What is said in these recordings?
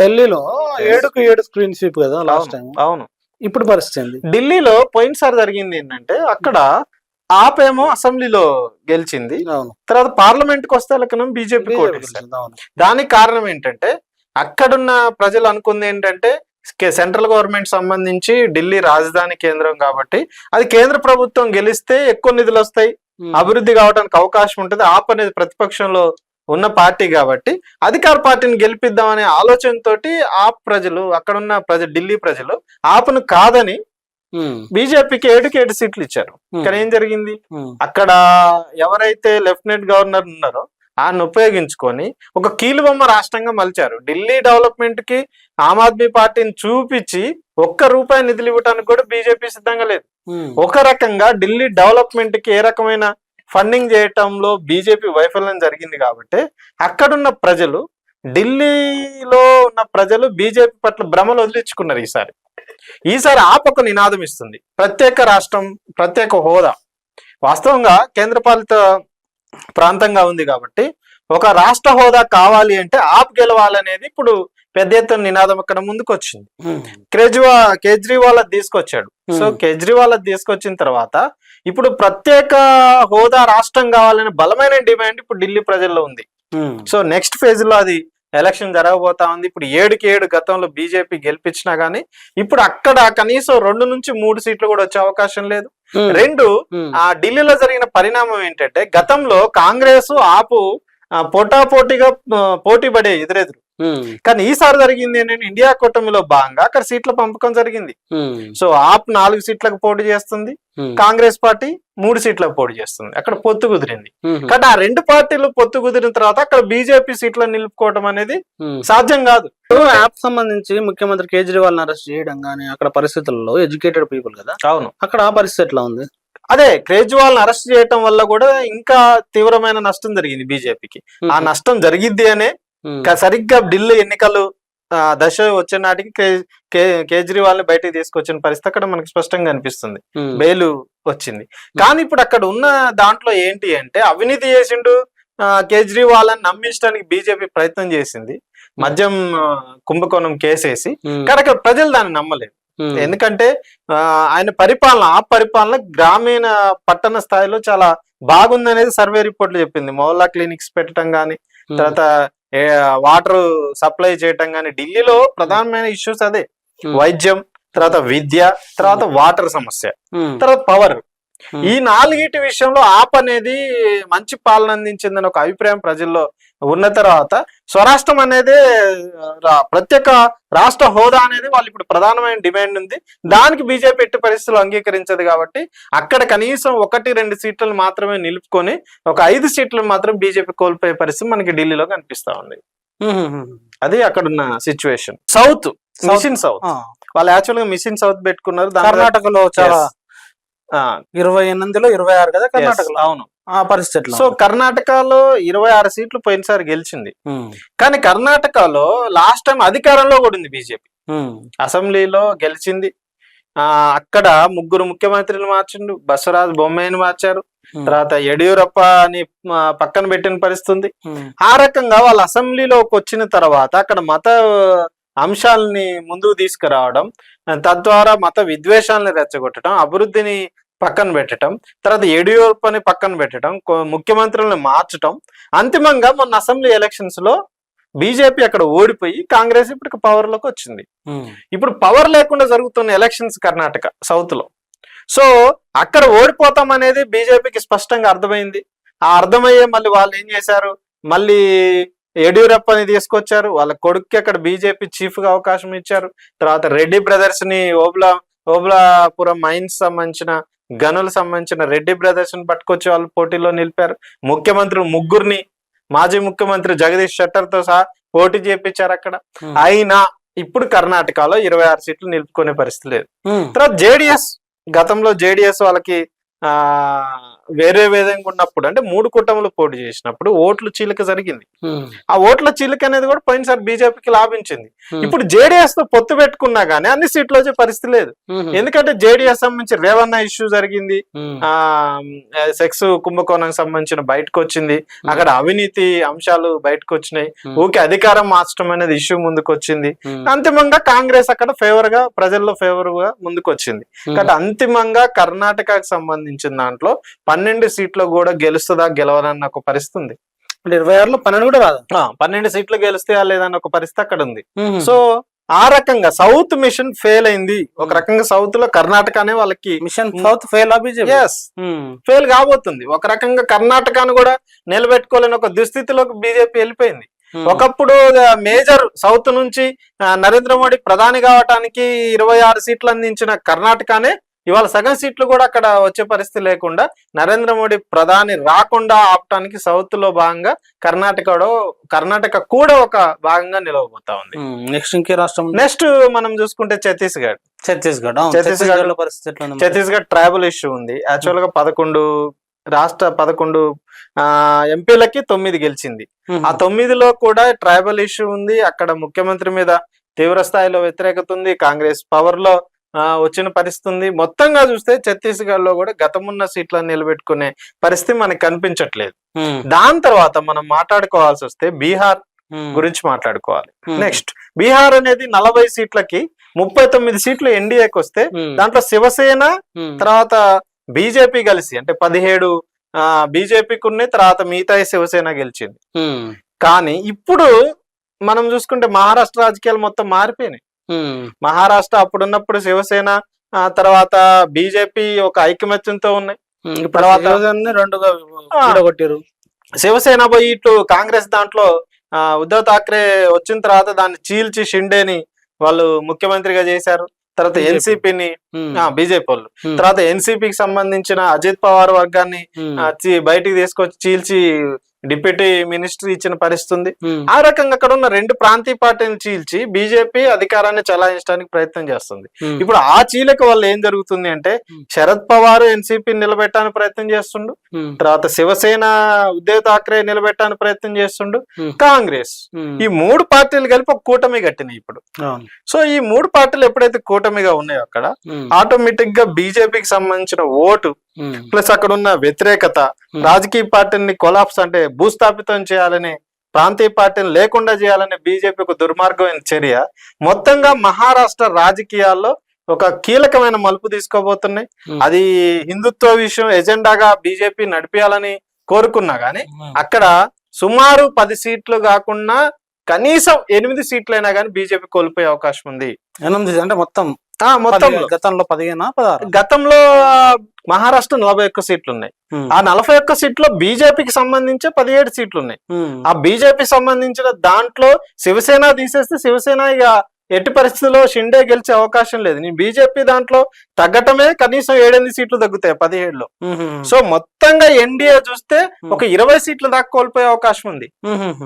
ఢిల్లీలో ఏడుకు ఏడు స్క్రీన్ స్వీప్ కదా లాస్ట్ టైం అవును. ఇప్పుడు పరిస్థితి ఏంది? ఢిల్లీలో పోయినసారి జరిగింది ఏంటంటే అక్కడ ఆప్ ఏమో అసెంబ్లీలో గెలిచింది. తర్వాత పార్లమెంట్కి వస్తే లెక్కన బీజేపీ దానికి కారణం ఏంటంటే అక్కడున్న ప్రజలు అనుకుంది ఏంటంటే సెంట్రల్ గవర్నమెంట్ సంబంధించి ఢిల్లీ రాజధాని కేంద్రం కాబట్టి అది కేంద్ర ప్రభుత్వం గెలిస్తే ఎక్కువ నిధులు వస్తాయి. అభివృద్ధి కావడానికి అవకాశం ఉంటుంది. ఆప్ అనేది ప్రతిపక్షంలో ఉన్న పార్టీ కాబట్టి అధికార పార్టీని గెలిపిద్దామనే ఆలోచనతోటి ఆప్ ప్రజలు అక్కడున్న ప్రజలు ఢిల్లీ ప్రజలు ఆప్ను కాదని బీజేపీకి ఏడుకి ఏడు సీట్లు ఇచ్చారు. ఇక్కడ ఏం జరిగింది? అక్కడ ఎవరైతే లెఫ్టినెంట్ గవర్నర్ ఉన్నారో ఆయన ఉపయోగించుకొని ఒక కీలుబొమ్మ రాష్ట్రంగా మలిచారు. ఢిల్లీ డెవలప్మెంట్కి ఆమ్ ఆద్మీ పార్టీని చూపించి ఒక్క రూపాయి నిధులు ఇవ్వడానికి కూడా బీజేపీ సిద్ధంగా లేదు. ఒక రకంగా ఢిల్లీ డెవలప్మెంట్కి ఏ రకమైన ఫండింగ్ చేయటంలో బీజేపీ వైఫల్యం జరిగింది కాబట్టి అక్కడున్న ప్రజలు ఢిల్లీలో ఉన్న ప్రజలు బీజేపీ పట్ల భ్రమలు వదిలించుకున్నారు ఈసారి. ఈసారి ఆప్ ఒక నినాదం ఇస్తుంది. ప్రత్యేక రాష్ట్రం ప్రత్యేక హోదా. వాస్తవంగా కేంద్రపాలిత ప్రాంతంగా ఉంది కాబట్టి ఒక రాష్ట్ర హోదా కావాలి అంటే ఆప్ గెలవాలనేది ఇప్పుడు పెద్ద ఎత్తున నినాదం అక్కడ ముందుకు వచ్చింది కేజ్రీవాల్ కేజ్రీవాల్ తీసుకొచ్చాడు. సో. కేజ్రీవాల్ తీసుకొచ్చిన తర్వాత ఇప్పుడు ప్రత్యేక హోదా రాష్ట్రం కావాలనే బలమైన డిమాండ్ ఇప్పుడు ఢిల్లీ ప్రజల్లో ఉంది. సో నెక్స్ట్ ఫేజ్లో అది ఎలక్షన్ జరగబోతా ఉంది. ఇప్పుడు ఏడుకి ఏడు గతంలో బీజేపీ గెలిపించినా గానీ ఇప్పుడు అక్కడ కనీసం రెండు నుంచి మూడు సీట్లు కూడా వచ్చే అవకాశం లేదు. రెండు ఆ ఢిల్లీలో జరిగిన పరిణామం ఏంటంటే గతంలో కాంగ్రెస్ ఆపు పోటాపోటీగా పోటీ పడే ఎదురెదురు. కానీ ఈసారి జరిగింది ఏంటంటే ఇండియా కూటమిలో భాగంగా అక్కడ సీట్ల పంపకం జరిగింది. సో ఆప్ నాలుగు సీట్లకు పోటీ చేస్తుంది. కాంగ్రెస్ పార్టీ మూడు సీట్లకు పోటీ చేస్తుంది. అక్కడ పొత్తు కుదిరింది. కానీ ఆ రెండు పార్టీలు పొత్తు కుదిరిన తర్వాత అక్కడ బీజేపీ సీట్లను నిలుపుకోవడం అనేది. సాధ్యం కాదు. యాప్ సంబంధించి ముఖ్యమంత్రి కేజ్రీవాల్ అరెస్ట్ చేయడం కానీ అక్కడ పరిస్థితుల్లో ఎడ్యుకేటెడ్ పీపుల్ కదా? అవును. అక్కడ ఆ పరిస్థితి ఎట్లా ఉంది? అదే కేజ్రీవాల్ అరెస్ట్ చేయటం వల్ల కూడా ఇంకా తీవ్రమైన నష్టం జరిగింది బీజేపీకి. ఆ నష్టం జరిగిద్ది అనే సరిగ్గా ఢిల్లీ ఎన్నికలు దశ వచ్చే నాటికి కేజ్రీవాల్ని బయటికి తీసుకొచ్చిన పరిస్థితి అక్కడ మనకి స్పష్టంగా అనిపిస్తుంది. బెయిల్ వచ్చింది. కానీ ఇప్పుడు అక్కడ ఉన్న దాంట్లో ఏంటి అంటే అవినీతి చేసిండు కేజ్రీవాల్ అని నమ్మించడానికి బీజేపీ ప్రయత్నం చేసింది. మద్యం కుంభకోణం కేసేసి. కానీ అక్కడ ప్రజలు దాన్ని నమ్మలేదు. ఎందుకంటే ఆయన పరిపాలన ఆ పరిపాలన గ్రామీణ పట్టణ స్థాయిలో చాలా బాగుందనేది సర్వే రిపోర్ట్లు చెప్పింది. మొహల్లా క్లినిక్స్ పెట్టడం గానీ ఉమ్, తర్వాత వాటర్ సప్లై చేయటం గానీ ఢిల్లీలో ప్రధానమైన ఇష్యూస్ అదే. వైద్యం తర్వాత విద్య తర్వాత వాటర్ సమస్య తర్వాత పవర్. ఈ నాలుగిటి విషయంలో ఆప్ అనేది మంచి పాలన అందించిందని ఒక అభిప్రాయం ప్రజల్లో ఉన్న తర్వాత స్వరాష్ట్రం అనేది ప్రత్యేక రాష్ట్ర హోదా అనేది వాళ్ళు ఇప్పుడు ప్రధానమైన డిమాండ్ ఉంది. దానికి బీజేపీ ఎట్టి పరిస్థితులు అంగీకరించదు కాబట్టి అక్కడ కనీసం ఒకటి రెండు సీట్లను మాత్రమే నిలుపుకొని ఒక ఐదు సీట్లను మాత్రం బీజేపీ కోల్పోయే పరిస్థితి మనకి ఢిల్లీలో కనిపిస్తా ఉంది. అది అక్కడున్న సిచ్యువేషన్ సౌత్ మిషన్ సౌత్. వాళ్ళు యాక్చువల్గా మిషన్ సౌత్ పెట్టుకున్నారు కర్ణాటకలో చాలా ఇరవై ఎనిమిదిలో ఇరవై ఆరు కదా కర్ణాటకలో? అవును. ఆ పరిస్థితి సో కర్ణాటకలో ఇరవై ఆరు సీట్లు పోయినసారి గెలిచింది. కానీ కర్ణాటకలో లాస్ట్ టైం అధికారంలో కూడా ఉంది బీజేపీ. అసెంబ్లీలో గెలిచింది. ఆ అక్కడ ముగ్గురు ముఖ్యమంత్రులు మార్చిండు. బసవరాజ్ బొమ్మాయిని మార్చారు. తర్వాత యడియూరప్ప అని పక్కన పెట్టిన పరిస్థితి ఉంది. ఆ రకంగా వాళ్ళు అసెంబ్లీలోకి వచ్చిన తర్వాత అక్కడ మత అంశాలని ముందుకు తీసుకురావడం తద్వారా మత విద్వేషాలని రెచ్చగొట్టడం అభివృద్ధిని పక్కన పెట్టడం తర్వాత యడియూరప్పని పక్కన పెట్టడం ముఖ్యమంత్రులను మార్చడం. అంతిమంగా మొన్న అసెంబ్లీ ఎలక్షన్స్లో బీజేపీ అక్కడ ఓడిపోయి కాంగ్రెస్ ఇప్పుడు పవర్లోకి వచ్చింది ఇప్పుడు పవర్ లేకుండా జరుగుతున్న ఎలక్షన్స్ కర్ణాటక సౌత్లో సో అక్కడ ఓడిపోతాం అనేది బీజేపీకి స్పష్టంగా అర్థమైంది. ఆ అర్థమయ్యే మళ్ళీ వాళ్ళు ఏం చేశారు? మళ్ళీ యడ్యూరప్పని తీసుకొచ్చారు. వాళ్ళ కొడుక్కి అక్కడ బీజేపీ చీఫ్గా అవకాశం ఇచ్చారు. తర్వాత రెడ్డి బ్రదర్స్ని ఓబ్లా ఓబ్లాపురం మైన్స్ సంబంధించిన గనులకు సంబంధించిన రెడ్డి బ్రదర్స్ని పట్టుకొచ్చి వాళ్ళు పోటీలో నిలిపారు. ముఖ్యమంత్రులు ముగ్గురిని మాజీ ముఖ్యమంత్రి జగదీష్ షట్టర్తో సహా పోటీ చేపించారు అక్కడ. అయినా ఇప్పుడు కర్ణాటకలో ఇరవై ఆరు సీట్లు నిలుపుకునే పరిస్థితి లేదు. తర్వాత జేడిఎస్ గతంలో జేడిఎస్ వాళ్ళకి ఆ వేరే విధంగా ఉన్నప్పుడు అంటే మూడు కూటములు పోటీ చేసినప్పుడు ఓట్లు చీలిక జరిగింది. ఆ ఓట్ల చీలిక అనేది కూడా పోయినసారి బీజేపీకి లాభించింది. ఇప్పుడు జేడీఎస్తో పొత్తు పెట్టుకున్నా గానీ అన్ని సీట్లు వచ్చే పరిస్థితి లేదు. ఎందుకంటే జేడీఎస్ సంబంధించి రేవన్న ఇష్యూ జరిగింది. ఆ సెక్స్ కుంభకోణం సంబంధించిన బయటకు వచ్చింది అక్కడ అవినీతి అంశాలు బయటకు వచ్చినాయి ఊకే అధికారం మార్చడం అనేది ఇష్యూ ముందుకు వచ్చింది అంతిమంగా కాంగ్రెస్ అక్కడ ఫేవర్గా ప్రజల్లో ఫేవర్గా ముందుకు వచ్చింది కాబట్టి అంతిమంగా కర్ణాటకకు సంబంధించిన దాంట్లో పన్నెండు సీట్లు కూడా గెలుస్తుందా గెలవదన్న ఒక పరిస్థితి ఉంది. అంటే ఇరవై ఆరులో పన్నెండు కూడా రాదు? పన్నెండు సీట్లు గెలుస్తాయా లేదన్న ఒక పరిస్థితి అక్కడ ఉంది. సో ఆ రకంగా సౌత్ మిషన్ ఫెయిల్ అయింది. ఒక రకంగా సౌత్లో కర్ణాటకనే వాళ్ళకి mission south fail yes fail కాబోతుంది. ఒక రకంగా కర్ణాటకను కూడా నిలబెట్టుకోలేని ఒక దుస్థితిలోకి బీజేపీ వెళ్ళిపోయింది. ఒకప్పుడు మేజర్ సౌత్ నుంచి నరేంద్ర మోడీ ప్రధాని కావటానికి ఇరవై ఆరు సీట్లు అందించిన కర్ణాటకనే ఇవాళ సగం సీట్లు కూడా అక్కడ వచ్చే పరిస్థితి లేకుండా నరేంద్ర మోడీ ప్రధాని రాకుండా ఆపటానికి సౌత్లో భాగంగా కర్ణాటకలో కర్ణాటక కూడా ఒక భాగంగా నిలవబోతా ఉంది. నెక్స్ట్ ఇంకే రాష్ట్రం? నెక్స్ట్ మనం చూసుకుంటే ఛత్తీస్గఢ్. ఛత్తీస్గఢ్ ఛత్తీస్గఢ్లో పరిస్థితి? ఛత్తీస్గఢ్ ట్రైబల్ ఇష్యూ ఉంది. యాక్చువల్గా పదకొండు రాష్ట్ర పదకొండు ఆ ఎంపీలకి తొమ్మిది గెలిచింది. ఆ తొమ్మిదిలో కూడా ట్రైబల్ ఇష్యూ ఉంది. అక్కడ ముఖ్యమంత్రి మీద తీవ్ర స్థాయిలో వ్యతిరేకత ఉంది. కాంగ్రెస్ పవర్లో వచ్చిన పరిస్థితి ఉంది మొత్తంగా చూస్తే ఛత్తీస్గఢ్లో కూడా గతమున్న సీట్లను నిలబెట్టుకునే పరిస్థితి మనకి కనిపించట్లేదు. దాని తర్వాత మనం మాట్లాడుకోవాల్సి వస్తే బీహార్ గురించి మాట్లాడుకోవాలి. నెక్స్ట్ బీహార్ అనేది నలభై సీట్లకి ముప్పై తొమ్మిది సీట్లు ఎన్డీఏకి వస్తే దాంట్లో శివసేన తర్వాత బీజేపీ కలిసి అంటే పదిహేడు ఆ బీజేపీకి ఉన్నాయి తర్వాత మిగతా శివసేన గెలిచింది. కానీ ఇప్పుడు మనం చూసుకుంటే మహారాష్ట్ర రాజకీయాలు మొత్తం మారిపోయినాయి. మహారాష్ట్ర అప్పుడున్నప్పుడు శివసేన ఆ తర్వాత బీజేపీ ఒక ఐకమత్యంతో ఉన్నాయి. తర్వాత- రెండుగా శివసేన పోయి ఇటు కాంగ్రెస్ దాంట్లో ఆ, ఉద్ధవ్ ఠాక్రే వచ్చిన తర్వాత దాన్ని చీల్చి షిండేని వాళ్ళు ముఖ్యమంత్రిగా చేశారు. తర్వాత. ఎన్సీపీని బీజేపీ వాళ్ళు. తర్వాత ఎన్సీపీకి సంబంధించిన అజిత్ పవార్ వర్గాన్ని బయటికి తీసుకొచ్చి చీల్చి డిప్యూటీ మినిస్టర్ ఇచ్చిన పరిస్థితి ఉంది ఉమ్, ఆ రకంగా అక్కడ ఉన్న రెండు ప్రాంతీయ పార్టీలను చీల్చి బీజేపీ అధికారాన్ని చలాయించడానికి ప్రయత్నం చేస్తుంది. ఇప్పుడు ఆ చీలక వల్ల ఏం జరుగుతుంది అంటే. శరద్ పవార్ ఎన్సీపీ నిలబెట్టడానికి ప్రయత్నం చేస్తుండు. తర్వాత శివసేన ఉద్దవ్ ఠాక్రే నిలబెట్టడానికి ప్రయత్నం చేస్తుండు. కాంగ్రెస్. ఈ మూడు పార్టీలు కలిపి ఒక కూటమి కట్టినాయి ఇప్పుడు. సో ఈ మూడు పార్టీలు ఎప్పుడైతే కూటమిగా ఉన్నాయో అక్కడ ఆటోమేటిక్గా బీజేపీకి సంబంధించిన ఓటు ప్లస్ అక్కడ ఉన్న వ్యతిరేకత. రాజకీయ పార్టీని కొలాప్స్ అంటే భూస్థాపితం చేయాలని ప్రాంతీయ పార్టీని లేకుండా చేయాలనే బీజేపీ ఒక దుర్మార్గమైన చర్య మొత్తంగా మహారాష్ట్ర రాజకీయాల్లో ఒక కీలకమైన మలుపు తీసుకోబోతున్నాయి. అది హిందుత్వ విషయం ఎజెండాగా బీజేపీ నడిపించాలని కోరుకున్నా గానీ అక్కడ సుమారు పది సీట్లు కాకుండా కనీసం ఎనిమిది సీట్లైనా కానీ బీజేపీ కోల్పోయే అవకాశం ఉంది. ఎనిమిది అంటే మొత్తం ఆ మొత్తం పది- గతంలో పదిహేనా పదహారు? గతంలో మహారాష్ట్ర నలభై ఒక్క సీట్లు ఉన్నాయి ఆ నలభై ఒక్క సీట్లో బీజేపీకి సంబంధించి పదిహేడు సీట్లు ఉన్నాయి ఆ బీజేపీ సంబంధించిన దాంట్లో శివసేన తీసేస్తే శివసేన ఇక ఎట్టి పరిస్థితుల్లో షిండే గెలిచే అవకాశం లేదు. నీ బీజేపీ దాంట్లో తగ్గటమే కనీసం ఏడెనిమిది సీట్లు తగ్గుతాయి పదిహేడులో. సో మొత్తంగా ఎన్డీఏ చూస్తే ఒక ఇరవై సీట్ల దాకా కోల్పోయే అవకాశం ఉంది.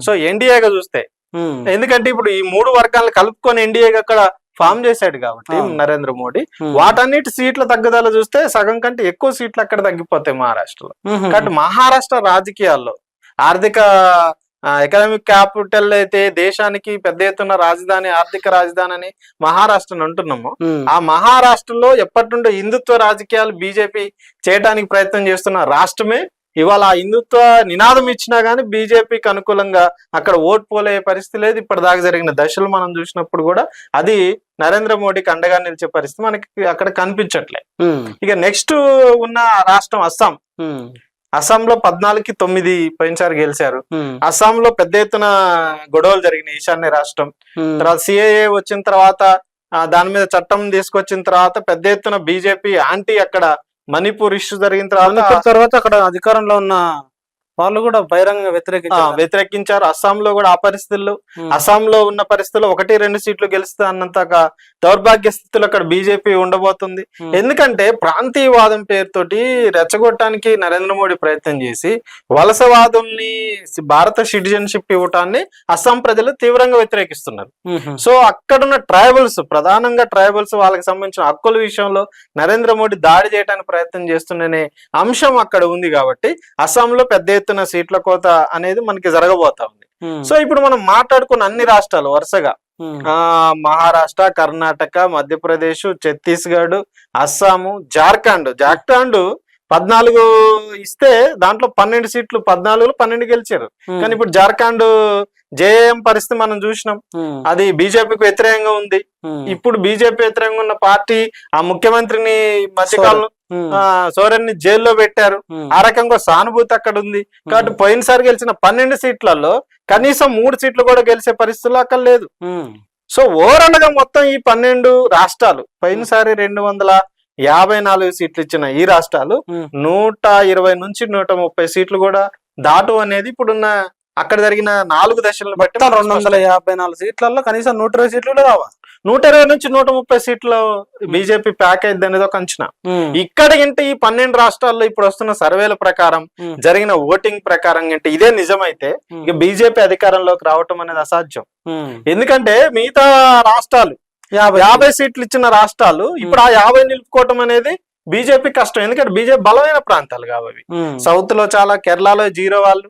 సో ఎన్డీఏగా చూస్తే ఎందుకంటే ఇప్పుడు ఈ మూడు వర్గాలను కలుపుకొని ఎన్డీఏగా అక్కడ ఫామ్ చేశాడు కాబట్టి. నరేంద్ర మోడీ. వాటన్నిటి సీట్ల తగ్గుదల చూస్తే సగం కంటే ఎక్కువ సీట్లు అక్కడ తగ్గిపోతాయి మహారాష్ట్రలో. కాబట్టి మహారాష్ట్ర రాజకీయాల్లో ఆర్థిక ఎకనామిక్ క్యాపిటల్ అయితే దేశానికి పెద్ద ఎత్తున రాజధాని ఆర్థిక రాజధాని అని మహారాష్ట్రను అంటున్నాము. ఆ మహారాష్ట్రలో ఎప్పటి నుండో హిందుత్వ రాజకీయాలు బీజేపీ చేయడానికి ప్రయత్నం చేస్తున్న రాష్ట్రమే ఇవాళ ఆ హిందుత్వ నినాదం ఇచ్చినా గానీ బీజేపీకి అనుకూలంగా అక్కడ ఓట్ పోలే పరిస్థితి లేదు. ఇప్పటిదాకా జరిగిన దశలు మనం చూసినప్పుడు కూడా అది నరేంద్ర మోడీకి అండగా నిలిచే పరిస్థితి మనకి అక్కడ కనిపించట్లే. ఇక నెక్స్ట్ ఉన్న రాష్ట్రం అస్సాం. ఉమ్, అస్సాంలో పద్నాలుగుకి తొమ్మిది పోయినసారి గెలిచారు. ఉమ్, అస్సాంలో పెద్ద ఎత్తున గొడవలు జరిగినాయి ఈశాన్య రాష్ట్రం. తర్వాత సిఏఏ వచ్చిన తర్వాత దాని మీద చట్టం తీసుకొచ్చిన తర్వాత పెద్ద ఎత్తున బీజేపీ యాంటీ అక్కడ మణిపూర్ ఇష్యూ జరిగిన తర్వాత తర్వాత అక్కడ అధికారంలో ఉన్న వాళ్ళు కూడా బహిరంగ ఆ, వ్యతిరేకించారు వ్యతిరేకించారు అస్సాంలో కూడా ఆ పరిస్థితుల్లో. అస్సాంలో ఉన్న పరిస్థితుల్లో ఒకటి రెండు సీట్లు గెలుస్తా అన్నంత దౌర్భాగ్య స్థితిలో అక్కడ బీజేపీ ఉండబోతుంది. ఎందుకంటే ప్రాంతీయవాదం పేరుతోటి రెచ్చగొట్టడానికి నరేంద్ర మోడీ ప్రయత్నం చేసి వలసవాదుల్ని భారత సిటిజన్షిప్ ఇవ్వటాన్ని అస్సాం ప్రజలు తీవ్రంగా వ్యతిరేకిస్తున్నారు. సో అక్కడున్న ట్రైబల్స్ ప్రధానంగా ట్రైబల్స్ వాళ్ళకి సంబంధించిన హక్కుల విషయంలో నరేంద్ర మోడీ దాడి చేయడానికి ప్రయత్నం చేస్తున్ననే అంశం అక్కడ ఉంది కాబట్టి అస్సాంలో పెద్ద ఎత్తున సీట్ల కోత అనేది మనకి జరగబోతా ఉంది. సో ఇప్పుడు మనం మాట్లాడుకున్న అన్ని రాష్ట్రాలు వరుసగా. ఆ మహారాష్ట్ర కర్ణాటక మధ్యప్రదేశ్ ఛత్తీస్గఢ్ అస్సాము జార్ఖండ్ జార్ఖండ్ పద్నాలుగు ఇస్తే దాంట్లో పన్నెండు సీట్లు పద్నాలుగు పన్నెండు గెలిచారు. కానీ ఇప్పుడు జార్ఖండ్ జేఎం పరిస్థితి మనం చూసినాం. అది బీజేపీకి వ్యతిరేకంగా ఉంది. ఇప్పుడు బీజేపీ వ్యతిరేకంగా ఉన్న పార్టీ ఆ ముఖ్యమంత్రిని మధ్యకాలంలో సోరెన్ని జైల్లో పెట్టారు. ఆ రకంగా సానుభూతి అక్కడ ఉంది. కాబట్టి పోయినసారి గెలిచిన పన్నెండు సీట్లలో కనీసం మూడు సీట్లు కూడా గెలిచే పరిస్థితులు అక్కడ లేదు. సో ఓవరాల్గా మొత్తం ఈ పన్నెండు రాష్ట్రాలు పోయినసారి రెండు వందల యాభై నాలుగు సీట్లు ఇచ్చిన ఈ రాష్ట్రాలు. నూట ఇరవై నుంచి నూట ముప్పై సీట్లు కూడా దాటు అనేది ఇప్పుడున్న అక్కడ జరిగిన నాలుగు దశలను బట్టి రెండు వందల యాభై నాలుగు సీట్లలో కనీసం నూట ఇరవై సీట్లు కూడా రావా నూట ఇరవై నుంచి నూట ముప్పై సీట్లు బీజేపీ ప్యాక్ అయింది అనేది ఒక అంచనా ఉమ్. ఇక్కడ ఇంటే ఈ పన్నెండు రాష్ట్రాల్లో ఇప్పుడు వస్తున్న సర్వేల ప్రకారం ఉమ్. జరిగిన ఓటింగ్ ప్రకారం అంటే ఇదే నిజమైతే. ఇక బీజేపీ అధికారంలోకి రావటం అనేది అసాధ్యం. ఎందుకంటే మిగతా రాష్ట్రాలు యాభై సీట్లు ఇచ్చిన రాష్ట్రాలు ఇప్పుడు ఆ యాభై నిలుపుకోవటం అనేది బీజేపీ కష్టం ఎందుకంటే బీజేపీ బలమైన ప్రాంతాలు కావవి ఉమ్. సౌత్లో చాలా కేరళలో జీరో వాళ్ళు.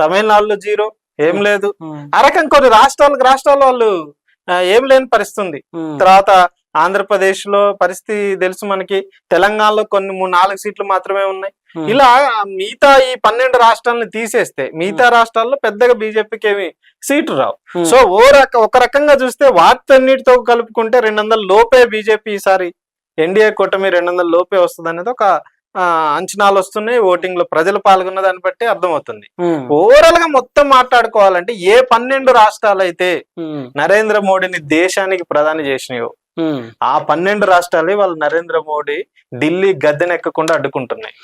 తమిళనాడులో జీరో ఏం లేదు ఉమ్. ఆ రకం కొన్ని రాష్ట్రాలకు రాష్ట్రాల వాళ్ళు ఏం లేని పరిస్థితి ఉంది. తర్వాత ఆంధ్రప్రదేశ్లో పరిస్థితి తెలుసు మనకి తెలంగాణలో కొన్ని మూడు నాలుగు సీట్లు మాత్రమే ఉన్నాయి. ఇలా మిగతా ఈ పన్నెండు రాష్ట్రాలను తీసేస్తే మిగతా రాష్ట్రాల్లో పెద్దగా బీజేపీకి ఏమి సీట్లు రావు. సో ఓ రక ఒక రకంగా చూస్తే వాటన్నిటితో కలుపుకుంటే రెండు వందల లోపే బీజేపీ ఈసారి ఎన్డీఏ కూటమి రెండు వందల లోపే వస్తుంది అనేది ఒక అంచనాలు వస్తున్నాయి ఓటింగ్లో ప్రజలు పాల్గొన్న దాన్ని బట్టి అర్థమవుతుంది. ఓవరాల్గా మొత్తం మాట్లాడుకోవాలంటే ఏ పన్నెండు రాష్ట్రాలు అయితే. నరేంద్ర మోడీని దేశానికి ప్రధాని చేసినాయో. ఆ పన్నెండు రాష్ట్రాలే వాళ్ళు నరేంద్ర మోడీ ఢిల్లీ గద్దెనెక్కకుండా అడ్డుకుంటున్నాయి